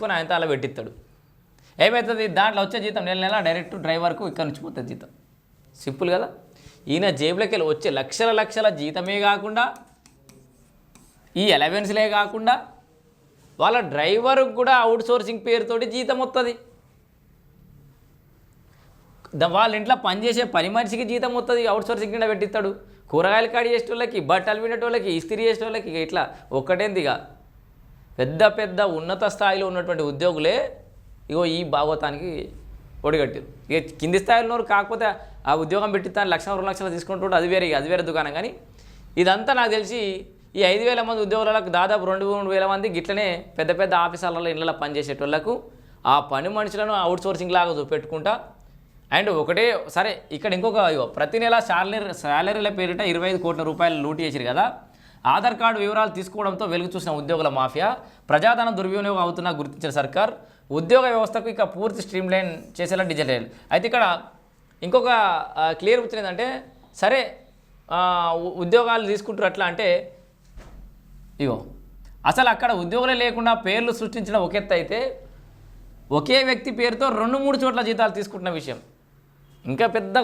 తీసుకొని ఆయన అలా పెట్టిస్తాడు. ఏమవుతుంది దాంట్లో వచ్చే జీతం నెల నెల డైరెక్ట్ డ్రైవర్కు ఇక్కడ నుంచి పోతుంది జీతం. సింపుల్ కదా? ఈయన జేబులోకి వెళ్ళి వచ్చే లక్షల లక్షల జీతమే కాకుండా ఈ అలవెన్స్లే కాకుండా వాళ్ళ డ్రైవర్కి కూడా అవుట్ సోర్సింగ్ పేరుతోటి జీతం వస్తుంది వాళ్ళ ఇంట్లో పనిచేసే పని మనిషికి జీతం వస్తుంది అవుట్ సోర్సింగ్ కింద పెట్టిస్తాడు. కూరగాయలు కాడి చేసేటోళ్ళకి బట్టలు వినేటోళ్ళకి ఇస్త్రీ చేసేటోళ్ళకి ఇక ఇట్లా ఒక్కటేందిగా? పెద్ద పెద్ద ఉన్నత స్థాయిలో ఉన్నటువంటి ఉద్యోగులే ఇగో ఈ భాగవతానికి ఒడిగట్టారు. ఇక కింది స్థాయిలో కాకపోతే ఆ ఉద్యోగం పెట్టిస్తాను లక్ష రెండు లక్షలు తీసుకుంటుంటే అది వేరే అది వేరే దుకాణం. కానీ ఇదంతా నాకు తెలిసి ఈ ఐదు వేల మంది ఉద్యోగులకు దాదాపు రెండు మూడు వేల మంది గిట్లనే పెద్ద పెద్ద ఆఫీసాలలో ఇళ్ళలో పనిచేసేటోళ్ళకు ఆ పని మనుషులను అవుట్ సోర్సింగ్ లాగా చూపెట్టుకుంటా. అండ్ ఒకటే సరే ఇక్కడ ఇంకొక ఇగో ప్రతి నెల శాలరీ శాలరీల పేరిట ఇరవై ఐదు కోట్ల రూపాయలు లూట్ చేసిరు కదా. ఆధార్ కార్డు వివరాలు తీసుకోవడంతో వెలుగు చూసిన ఉద్యోగుల మాఫియా ప్రజాధనం దుర్వినియోగం అవుతున్నా గుర్తించిన సర్కార్ ఉద్యోగ వ్యవస్థకు ఇక పూర్తి స్ట్రీమ్ లైన్ చేసేలా డిజిటల్ అయితే ఇక్కడ ఇంకొక క్లియర్ వచ్చింది ఏంటంటే సరే ఉద్యోగాలు తీసుకుంటారు అట్లా అంటే ఇగో అసలు అక్కడ ఉద్యోగులే లేకుండా పేర్లు సృష్టించిన ఒక ఎత్తు అయితే ఒకే వ్యక్తి పేరుతో రెండు మూడు చోట్ల జీతాలు తీసుకుంటున్న విషయం. ఇంకా పెద్ద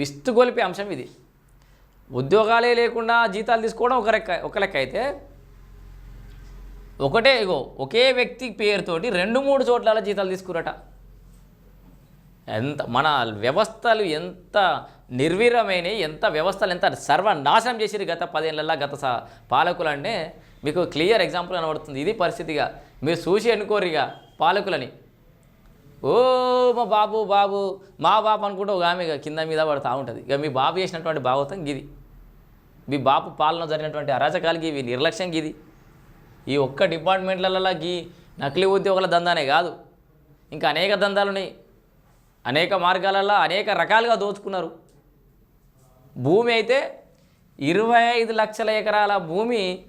విస్తుగొలిపే అంశం ఇది. ఉద్యోగాలే లేకుండా జీతాలు తీసుకోవడం ఒక లెక్క ఒక లెక్క అయితే ఒకటే ఇగో ఒకే వ్యక్తి పేరుతోటి రెండు మూడు చోట్ల జీతాలు తీసుకురట. ఎంత మన వ్యవస్థలు ఎంత నిర్వీరమైన ఎంత వ్యవస్థలు ఎంత సర్వనాశనం చేసిరు గత పదేళ్ళల్లో గత స పాలకులు అంటే మీకు క్లియర్ ఎగ్జాంపుల్ కనబడుతుంది. ఇది పరిస్థితిగా. మీరు చూసి ఎన్నుకోరిగా పాలకులని. ఓ మా బాబు బాబు మా బాబు అనుకుంటే ఒక ఆమె ఇక కింద మీద పడుతూ ఉంటుంది. ఇక మీ బాబు చేసినటువంటి భాగవతం గిది. మీ బాబు పాలన జరిగినటువంటి అరాచకాలకి ఇవి నిర్లక్ష్యం గిది. ఈ ఒక్క డిపార్ట్మెంట్లలో గీ నకిలీ ఉద్యోగుల దందానే కాదు. ఇంకా అనేక దందాలు ఉన్నాయి. అనేక మార్గాలలో అనేక రకాలుగా దోచుకున్నారు. భూమి అయితే ఇరవై ఐదు లక్షల ఎకరాల భూమి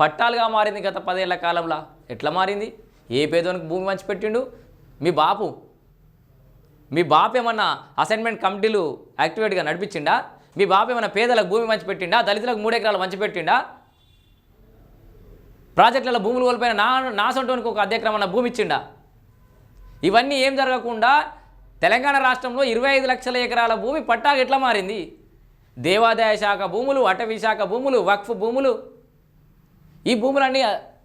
పట్టాలుగా మారింది గత పదేళ్ళ కాలంలో. ఎట్లా మారింది? ఏ పేదోనికి భూమి మంచి పెట్టిండు మీ బాపు. మీ బాప ఏమన్నా అసైన్మెంట్ కమిటీలు యాక్టివేట్గా నడిపించిండా? మీ బాప ఏమన్నా పేదలకు భూమి మంచి పెట్టిండా? దళితులకు మూడు ఎకరాలు మంచి పెట్టిండా? ప్రాజెక్టులలో భూములు కోల్పోయిన నా నా సొంటోనికి ఒక అధ్యక్రమణ భూమి ఇచ్చిండా? ఇవన్నీ ఏం జరగకుండా తెలంగాణ రాష్ట్రంలో ఇరవై ఐదు లక్షల ఎకరాల భూమి పట్టాగా ఎట్లా మారింది? దేవాదాయ శాఖ భూములు అటవీ శాఖ భూములు వక్ఫ్ భూములు. ఈ భూములన్నీ